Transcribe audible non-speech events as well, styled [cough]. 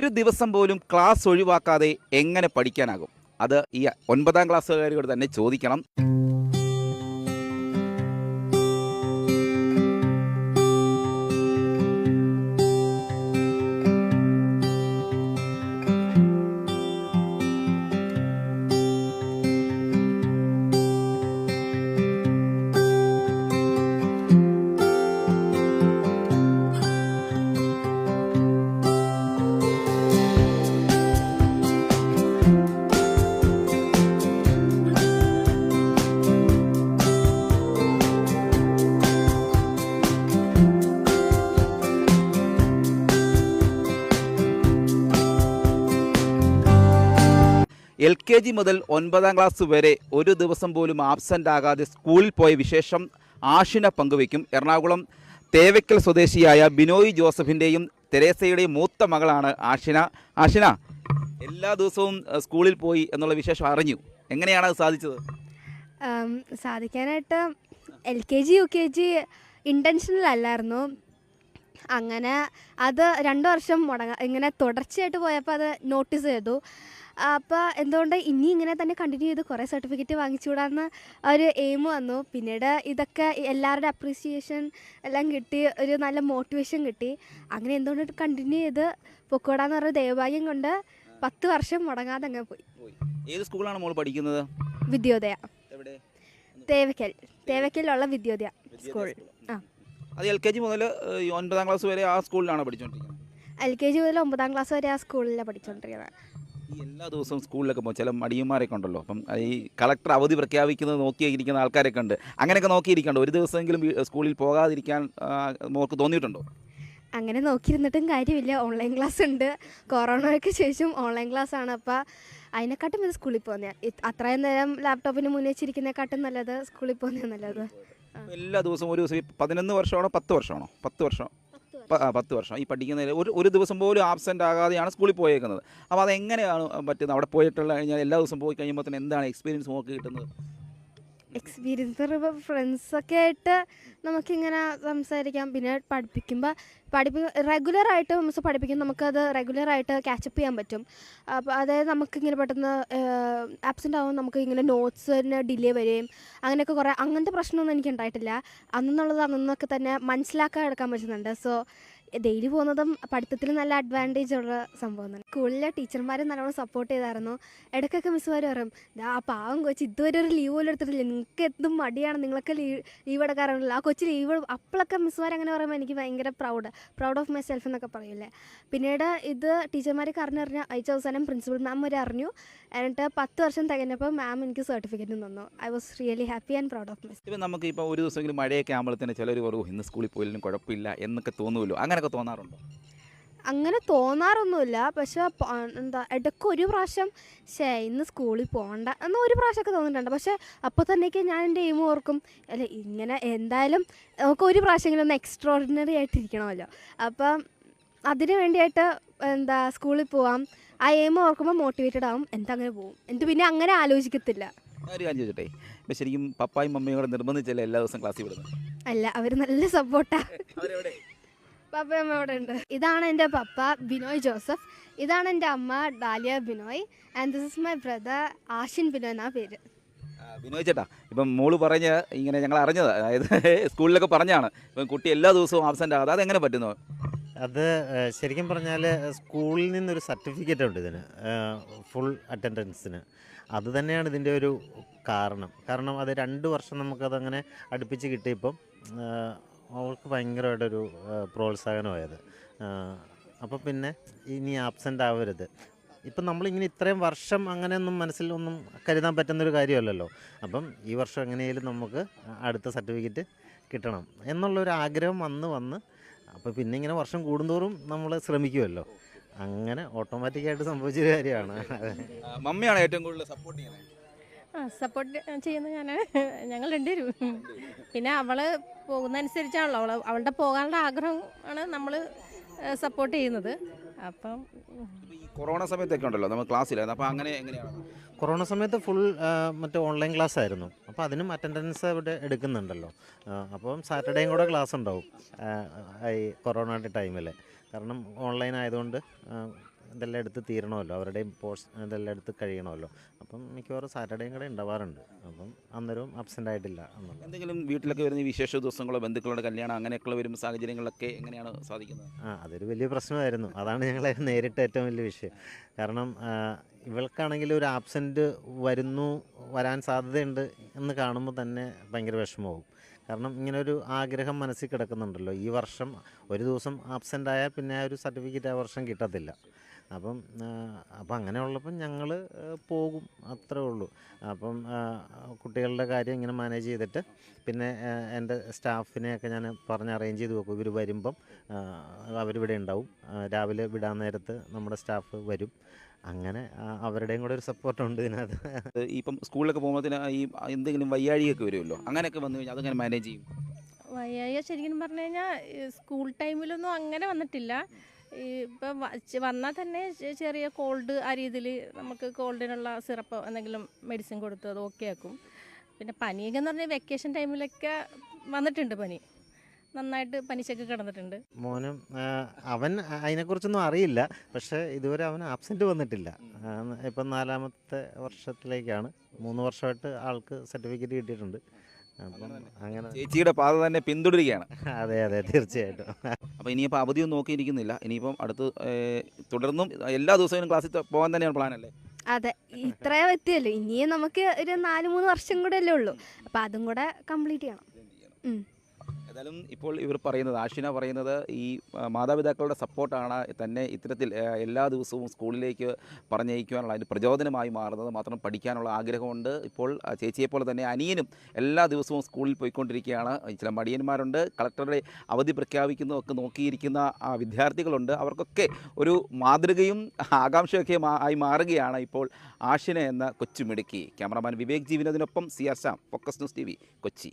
ഒരു ദിവസം പോലും ക്ലാസ് ഒഴിവാക്കാതെ എങ്ങനെ പഠിക്കാനാകും? അത് ഈ ഒൻപതാം ക്ലാസ്സുകാരോട് തന്നെ ചോദിക്കണം. എൽ കെ ജി മുതൽ ഒൻപതാം ക്ലാസ് വരെ ഒരു ദിവസം പോലും ആബ്സെന്റ് ആകാതെ സ്കൂളിൽ പോയ വിശേഷം ആഷിന പങ്കുവയ്ക്കും. എറണാകുളം തേവയ്ക്കൽ സ്വദേശിയായ ബിനോയ് ജോസഫിന്റെയും തെരേസയുടെയും മൂത്ത മകളാണ് ആഷിന. ആഷിന എല്ലാ ദിവസവും സ്കൂളിൽ പോയി എന്നുള്ള വിശേഷം അറിഞ്ഞു. എങ്ങനെയാണ് അത് സാധിച്ചത്? സാധിക്കാനായിട്ട് L K G U K G intentional അല്ലായിരുന്നു. അങ്ങനെ അത് രണ്ട് വർഷം മുടങ്ങ ഇങ്ങനെ തുടർച്ചയായിട്ട് പോയപ്പോൾ അത് നോട്ടീസ് ചെയ്തു. അപ്പോൾ എന്തുകൊണ്ട് ഇനി ഇങ്ങനെ തന്നെ കണ്ടിന്യൂ ചെയ്ത് കുറേ സർട്ടിഫിക്കറ്റ് വാങ്ങിച്ചുകൂടാന്ന് ഒരു എയിം വന്നു. പിന്നീട് ഇതൊക്കെ എല്ലാവരുടെ അപ്രീസിയേഷൻ എല്ലാം കിട്ടി ഒരു നല്ല മോട്ടിവേഷൻ കിട്ടി. അങ്ങനെ എന്തുകൊണ്ട് കണ്ടിന്യൂ ചെയ്ത് പൊക്കോടാന്ന് പറഞ്ഞ ദൈവഭാഗ്യം കൊണ്ട് പത്ത് വർഷം മുടങ്ങാതെ അങ്ങ് പോയി. ഏത് സ്കൂളാണ് മോൾ പഠിക്കുന്നത്? വിദ്യോദയ. എവിടെ? തേവയ്ക്കൽ തേവയ്ക്കലുള്ള വിദ്യോദയ സ്കൂൾ. ആ. അത് എൽ കെ ജി മുതൽ ഒൻപതാം ക്ലാസ് വരെ ആ സ്കൂളിലാണ് പഠിച്ചുകൊണ്ടിരിക്കുന്നത് എൽ കെ ജി മുതൽ ഒമ്പതാം ക്ലാസ് വരെ ആ സ്കൂളിലാണ് പഠിച്ചുകൊണ്ടിരിക്കുന്നത് ഈ എല്ലാ ദിവസവും സ്കൂളിലൊക്കെ പോകും ചില മടിയന്മാരൊക്കെ ഉണ്ടല്ലോ. അപ്പം ഈ കളക്ടർ അവധി പ്രഖ്യാപിക്കുന്നത് നോക്കിയിരിക്കുന്ന ആൾക്കാരൊക്കെ ഉണ്ട്. അങ്ങനെയൊക്കെ നോക്കിയിരിക്കണ്ടോ ഒരു ദിവസമെങ്കിലും സ്കൂളിൽ പോകാതിരിക്കാൻ മോർക്ക് തോന്നിയിട്ടുണ്ടോ? അങ്ങനെ നോക്കിയിരുന്നിട്ടും കാര്യമില്ല. ഓൺലൈൻ ക്ലാസ് ഉണ്ട്. കൊറോണയ്ക്ക് ശേഷം ഓൺലൈൻ ക്ലാസ് ആണ്. അപ്പോൾ അതിനെക്കാട്ടും ഇത് സ്കൂളിൽ പോകുന്ന അത്രയും നേരം ലാപ്ടോപ്പിന് മുന്നേ വെച്ചിരിക്കുന്നതിനെക്കാട്ടും നല്ലത് സ്കൂളിൽ പോകുന്ന നല്ലത്. എല്ലാ ദിവസവും ഒരു ദിവസം പതിനൊന്ന് വർഷമാണോ പത്ത് വർഷമാണോ? പത്ത് വർഷം. പത്ത് വർഷം. ഈ പഠിക്കുന്നതിൽ ഒരു ഒരു ദിവസം പോലും ആബ്സെന്റ് ആകാതെയാണ് സ്കൂളിൽ പോയേക്കുന്നത്. അപ്പോൾ അതെങ്ങനെയാണ് പറ്റുന്നത്? അവിടെ പോയിട്ടുള്ള കഴിഞ്ഞാൽ എല്ലാ ദിവസം പോയി കഴിയുമ്പോൾ തന്നെ എന്താണ് എക്സ്പീരിയൻസ് നോക്കി കിട്ടുന്നത്? എക്സ്പീരിയൻസ് പറയുമ്പോൾ ഫ്രണ്ട്സൊക്കെ ആയിട്ട് നമുക്കിങ്ങനെ സംസാരിക്കാം. പിന്നെ പഠിപ്പിക്കുമ്പോൾ പഠിപ്പി റെഗുലറായിട്ട് മിസ് പഠിപ്പിക്കും നമുക്കത് റെഗുലറായിട്ട് ക്യാച്ചപ്പ് ചെയ്യാൻ പറ്റും. അപ്പോൾ അതായത് നമുക്കിങ്ങനെ പെട്ടെന്ന് ആബ്സെന്റ് ആകുമ്പോൾ നമുക്ക് ഇങ്ങനെ നോട്ട്സിന് ഡിലേ വരികയും അങ്ങനെയൊക്കെ കുറേ അങ്ങനത്തെ പ്രശ്നമൊന്നും എനിക്ക് ഉണ്ടായിട്ടില്ല അന്നെന്നുള്ളത് അന്നൊക്കെ തന്നെ മനസ്സിലാക്കാൻ എടുക്കാൻ പറ്റുന്നുണ്ട്. സോ ഡെയിലി പോകുന്നതും പഠിത്തത്തിൽ നല്ല അഡ്വാന്റേജ് ഉള്ള സംഭവം തന്നെ. സ്കൂളിലെ ടീച്ചർമാരും നല്ലോണം സപ്പോർട്ട് ചെയ്തായിരുന്നു. ഇടയ്ക്കൊക്കെ മിസ്സുമാർ പറയും ആ പാവം കൊച്ച് ഇതുവരെ ഒരു ലീവ് പോലും എടുത്തിട്ടില്ല. നിങ്ങൾക്ക് എന്തും മടിയാണ്? നിങ്ങളൊക്കെ ലീവ് ലീവ് എടുക്കാറുണ്ടല്ലോ. ആ കൊച്ച് ലീവ് അപ്പോഴൊക്കെ മിസ്സുമാർ അങ്ങനെ പറയുമ്പോൾ എനിക്ക് ഭയങ്കര proud proud of myself എന്നൊക്കെ പറയില്ലേ പിന്നീട് ഇത് ടീച്ചർമാർക്ക് അറിഞ്ഞറിഞ്ഞ അയച്ച അവസാനം പ്രിൻസിപ്പൽ മാം വരെ അറിഞ്ഞു. എന്നിട്ട് പത്ത് വർഷം തികഞ്ഞപ്പോൾ മാം എനിക്ക് സർട്ടിഫിക്കറ്റും തന്നു. I was really happy and proud of my ഇപ്പം നമുക്ക് ഇപ്പോൾ ഒരു ദിവസമെങ്കിലും മഴയൊക്കെ ആകുമ്പോഴത്തേന് ചിലർ പറയും ഇന്ന് സ്കൂളിൽ പോയാലും കുഴപ്പമില്ല എന്നൊക്കെ തോന്നുമല്ലോ അങ്ങനെയൊക്കെ തോന്നാറുണ്ടോ? അങ്ങനെ തോന്നാറൊന്നുമില്ല. പക്ഷെ എന്താ ഇടയ്ക്ക് ഒരു പ്രാവശ്യം ശേ ഇന്ന് സ്കൂളിൽ പോകണ്ട എന്ന് ഒരു പ്രാവശ്യമൊക്കെ തോന്നിയിട്ടുണ്ട്. പക്ഷെ അപ്പോൾ തന്നെയൊക്കെ ഞാൻ എന്റെ എയിം ഓർക്കും അല്ല ഇങ്ങനെ എന്തായാലും നമുക്ക് ഒരു പ്രാവശ്യമെങ്കിലും ഒന്ന് എക്സ്ട്രാ ഓർഡിനറി ആയിട്ടിരിക്കണമല്ലോ അപ്പം അതിന് വേണ്ടിയിട്ട് എന്താ സ്കൂളിൽ പോവാം. ആ എയിം ഓർക്കുമ്പോൾ മോട്ടിവേറ്റഡ് ആവും. എന്താ അങ്ങനെ പോവും എന്നിട്ട് പിന്നെ അങ്ങനെ ആലോചിക്കത്തില്ല. ഞാൻ ഒരു കാര്യം ചോദിച്ചോട്ടെ? ഇപ്പം ശരിക്കും പപ്പായും മമ്മിയും കൂടെ നിർബന്ധിച്ചല്ലേ എല്ലാ ദിവസവും ക്ലാസ്സിൽ വിടുന്നത്? അല്ല അവർ നല്ല സപ്പോർട്ടാണ് പപ്പയമ്മ അവിടെ ഉണ്ട് ഇതാണ് എന്റെ പപ്പ ബിനോയ് ജോസഫ്. ഇതാണ് എന്റെ അമ്മ Daliya Binoy. And this is my brother Ashin Binoy എന്നാ പേര്. ബിനോയ് ചേട്ടാ ഇപ്പം മോൾ പറഞ്ഞ് ഇങ്ങനെ ഞങ്ങൾ അറിഞ്ഞത്. അതായത് [laughs] സ്കൂളിലൊക്കെ പറഞ്ഞാണ്. ഇപ്പം കുട്ടി എല്ലാ ദിവസവും ആബ്സെന്റ് ആകാതെ അതെങ്ങനെ പറ്റുന്നു? അത് ശരിക്കും പറഞ്ഞാൽ സ്കൂളിൽ നിന്നൊരു സർട്ടിഫിക്കറ്റ് ഉണ്ട് ഇതിന്. ഫുൾ അറ്റൻഡൻസിന് അത് തന്നെയാണ് ഇതിന്റെ ഒരു കാരണം. കാരണം അത് രണ്ട് വർഷം നമുക്കതങ്ങനെ അടുപ്പിച്ച് കിട്ടിയപ്പം അവൾക്ക് ഭയങ്കരമായിട്ടൊരു പ്രോത്സാഹനമായത്. അപ്പോൾ പിന്നെ ഇനി ആബ്സെന്റ് ആവരുത്. ഇപ്പം നമ്മളിങ്ങനെ ഇത്രയും വർഷം അങ്ങനെയൊന്നും മനസ്സിലൊന്നും കരുതാൻ പറ്റുന്നൊരു കാര്യമല്ലല്ലോ. അപ്പം ഈ വർഷം എങ്ങനെയായാലും നമുക്ക് അടുത്ത സർട്ടിഫിക്കറ്റ് കിട്ടണം എന്നുള്ളൊരു ആഗ്രഹം വന്ന് വന്ന് അപ്പോൾ പിന്നെ ഇങ്ങനെ വർഷം കൂടുന്തോറും നമ്മൾ ശ്രമിക്കുമല്ലോ അങ്ങനെ ഓട്ടോമാറ്റിക്കായിട്ട് സംഭവിച്ചൊരു കാര്യമാണ്. മമ്മിയാണ് ഏറ്റവും കൂടുതൽ സപ്പോർട്ട് ചെയ്യുന്നത്. സപ്പോർട്ട് ചെയ്യുന്ന ഞാൻ ഞങ്ങൾ രണ്ടുപേരും. പിന്നെ അവൾ പോകുന്നതനുസരിച്ചാണല്ലോ. അവൾ അവളുടെ പോകാനുള്ള ആഗ്രഹം ആണ് നമ്മൾ സപ്പോർട്ട് ചെയ്യുന്നത്. അപ്പം. കൊറോണ സമയത്തൊക്കെ ഉണ്ടല്ലോ നമ്മൾ ക്ലാസ്സിലായിരുന്നു. അപ്പോൾ അങ്ങനെ എങ്ങനെയാണ്? കൊറോണ സമയത്ത് ഫുൾ മറ്റേ ഓൺലൈൻ ക്ലാസ് ആയിരുന്നു. അപ്പോൾ അതിനും അറ്റൻഡൻസ് ഇവിടെ എടുക്കുന്നുണ്ടല്ലോ. അപ്പം സാറ്റർഡേയും കൂടെ ക്ലാസ് ഉണ്ടാവും ഈ കൊറോണ ടൈമിൽ കാരണം ഓൺലൈൻ ആയതുകൊണ്ട് ഇതെല്ലാം എടുത്ത് തീരണമല്ലോ അവരുടെയും പോർഷൻ ഇതെല്ലാം എടുത്ത് കഴിയണമല്ലോ. അപ്പം മിക്കവാറും സാറ്റർഡേയും കൂടെ ഉണ്ടാവാറുണ്ട്. അപ്പം അന്നേരവും അബ്സെന്റ് ആയിട്ടില്ല എന്നുള്ളത്. എന്തെങ്കിലും വീട്ടിലൊക്കെ വരുന്ന വിശേഷ ദിവസങ്ങളോ ബന്ധുക്കളുടെ കല്യാണം അങ്ങനെയൊക്കെയുള്ള വരുന്ന സാഹചര്യങ്ങളൊക്കെ എങ്ങനെയാണ് സാധിക്കുന്നത്? ആ അതൊരു വലിയ പ്രശ്നമായിരുന്നു. അതാണ് ഞങ്ങളെ നേരിട്ട് ഏറ്റവും വലിയ വിഷയം. കാരണം ഇവൾക്കാണെങ്കിൽ ഒരു ആബ്സെന്റ് വരുന്നു വരാൻ സാധ്യതയുണ്ട് എന്ന് കാണുമ്പോൾ തന്നെ ഭയങ്കര വിഷമമാവും. കാരണം ഇങ്ങനെ ഒരു ആഗ്രഹം മനസ്സിൽ കിടക്കുന്നുണ്ടല്ലോ. ഈ വർഷം ഒരു ദിവസം ആബ്സെന്റ് ആയാൽ പിന്നെ ആ ഒരു സർട്ടിഫിക്കറ്റ് ആ വർഷം കിട്ടത്തില്ല. അപ്പം അപ്പം അങ്ങനെ ഉള്ളപ്പം ഞങ്ങൾ പോകും. അത്രേ ഉള്ളൂ. അപ്പം കുട്ടികളുടെ കാര്യം ഇങ്ങനെ മാനേജ് ചെയ്തിട്ട് പിന്നെ എന്റെ സ്റ്റാഫിനെയൊക്കെ ഞാൻ പറഞ്ഞ് അറേഞ്ച് ചെയ്ത് വെക്കും. ഇവർ വരുമ്പം അവരിവിടെ ഉണ്ടാവും. രാവിലെ വിടാൻ നേരത്ത് നമ്മുടെ സ്റ്റാഫ് വരും. അങ്ങനെ അവരുടെയും കൂടെ ഒരു സപ്പോർട്ടുണ്ട് ഇതിനകത്ത്. ഇത് [laughs] ഇപ്പം സ്കൂളിലൊക്കെ പോകുമ്പോഴത്തേന് ഈ എന്തെങ്കിലും വയ്യാഴികയൊക്കെ വരുമല്ലോ? അങ്ങനെയൊക്കെ വന്നു കഴിഞ്ഞാൽ അതങ്ങനെ മാനേജ് ചെയ്യും. വയ്യാഴിക ശരിക്കും പറഞ്ഞു കഴിഞ്ഞാൽ സ്കൂൾ ടൈമിലൊന്നും അങ്ങനെ വന്നിട്ടില്ല. ഈ ഇപ്പം വന്നാൽ തന്നെ ചെറിയ കോൾഡ് ആ രീതിയിൽ നമുക്ക് കോൾഡിനുള്ള സിറപ്പ് എന്തെങ്കിലും മെഡിസിൻ കൊടുത്ത് അത് ഓക്കെ ആക്കും. പിന്നെ പനിയൊക്കെ എന്ന് പറഞ്ഞാൽ വെക്കേഷൻ ടൈമിലൊക്കെ വന്നിട്ടുണ്ട് പനി. നന്നായിട്ട് പനിച്ചൊക്കെ കിടന്നിട്ടുണ്ട്. മോനും അവൻ അതിനെക്കുറിച്ചൊന്നും അറിയില്ല. പക്ഷേ ഇതുവരെ അവൻ ആബ്സെന്റ് വന്നിട്ടില്ല. ഇപ്പം നാലാമത്തെ വർഷത്തിലേക്കാണ്. മൂന്ന് വർഷമായിട്ട് ആൾക്ക് സർട്ടിഫിക്കറ്റ് കിട്ടിയിട്ടുണ്ട്. അങ്ങനെ ചേച്ചിയുടെ പാത തന്നെ പിന്തുടരുകയാണ്. [laughs] അതെ അതെ തീർച്ചയായിട്ടും. അപ്പോൾ ഇനിയിപ്പോൾ അവധിയൊന്നും നോക്കിയിരിക്കുന്നില്ല. ഇനിയിപ്പം അടുത്ത് തുടർന്നും എല്ലാ ദിവസവും ക്ലാസ്സിൽ പോകാൻ തന്നെയാണ് പ്ലാൻ അല്ലേ? അതെ ഇത്രേ എത്തിയല്ലോ ഇനിയും നമുക്ക് ഒരു നാല് മൂന്ന് വർഷം കൂടെ അല്ലേ ഉള്ളൂ. അപ്പം അതും കൂടെ കംപ്ലീറ്റ് ചെയ്യണം. ഏതായാലും ഇപ്പോൾ ഇവർ പറയുന്നത് ആഷിന പറയുന്നത് ഈ മാതാപിതാക്കളുടെ സപ്പോർട്ടാണ് തന്നെ ഇത്തരത്തിൽ എല്ലാ ദിവസവും സ്കൂളിലേക്ക് പറഞ്ഞയക്കുവാനുള്ള അതിന് പ്രചോദനമായി മാറുന്നത് മാത്രം പഠിക്കാനുള്ള ആഗ്രഹമുണ്ട്. ഇപ്പോൾ ചേച്ചിയെ പോലെ തന്നെ അനിയനും എല്ലാ ദിവസവും സ്കൂളിൽ പോയിക്കൊണ്ടിരിക്കുകയാണ്. ചില മടിയന്മാരുണ്ട്. കളക്ടറുടെ അവധി പ്രഖ്യാപിക്കുന്നതൊക്കെ നോക്കിയിരിക്കുന്ന വിദ്യാർത്ഥികളുണ്ട്. അവർക്കൊക്കെ ഒരു മാതൃകയും ആകാംക്ഷയൊക്കെ ആയി മാറുകയാണ് ഇപ്പോൾ ആഷിന എന്ന കൊച്ചുമിടുക്കി. Cameraman Vivek ജീവനത്തിനൊപ്പം C R focus news T Kochi.